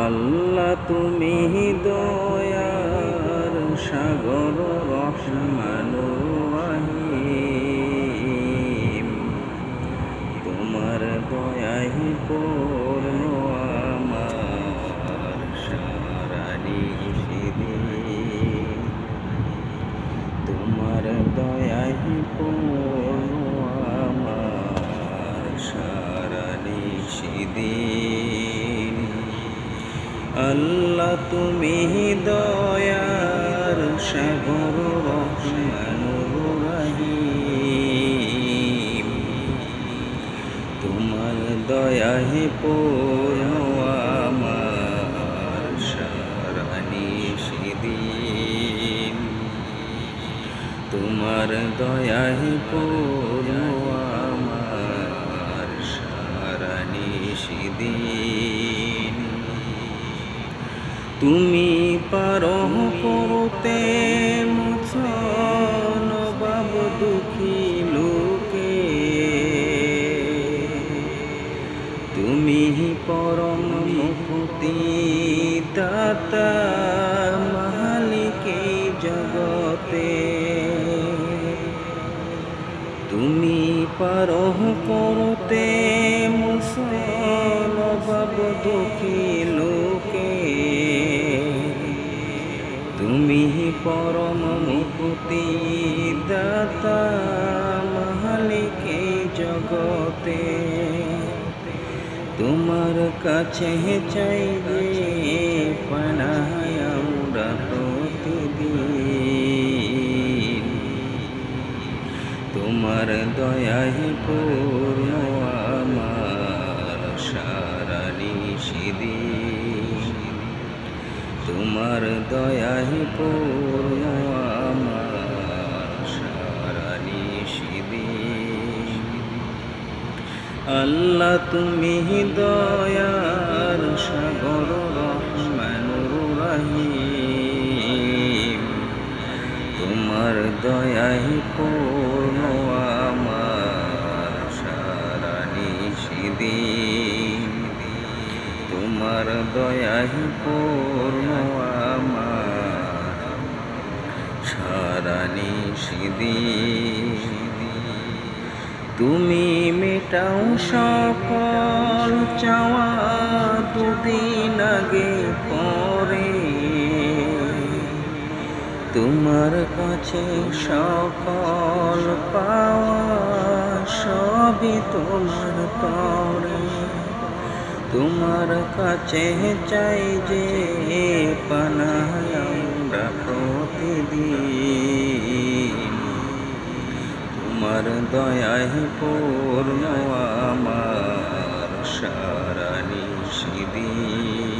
আল্লাহ তুমি দয়ার সাগর রহমান রহিম। তোমার দয়াই পূর্ণ তোমার দয়াই পূর্ণ আমার সারানি সেদিন আল্লাহ তুমি দয়ার সাগর তোমার দয়াহে পূর্ণ আমার সারানি সেদিন। তোমার দয়াহে পূর্ণ আমার সারানি সেদিন তুমি পারো করতে মুছন বাব দুঃখী লোকে। তুমি পরম মুক্তি দাতা মালিকে জগতে। তুমি পারো করতে তুমি পরম মুক্তি দাতা মালিকে জগতে। তোমার কাছে চাই তোমার দয়ায় পূর্ণ আমার সারানি সেদিন তোমার দয়ায় পূর্ণ আমার সেদিন আল্লাহ তুমি দয়ার সাগর রহমান রহিম। তোমার দয়াই পূর্ণ আমার সারানি সেদিন দয়াই পূর্ণ সারানি সেদিন তুমি মেটাও সকল চাওয়া দুদিন আগে পরে। তোমার কাছে সকল পাওয়া সবই তোমার তরে তোমার কাছে চাই যে পানায় আমরা প্রতিদিন। তোমার দয়ায় পূর্ণ আমার সারা সেদিন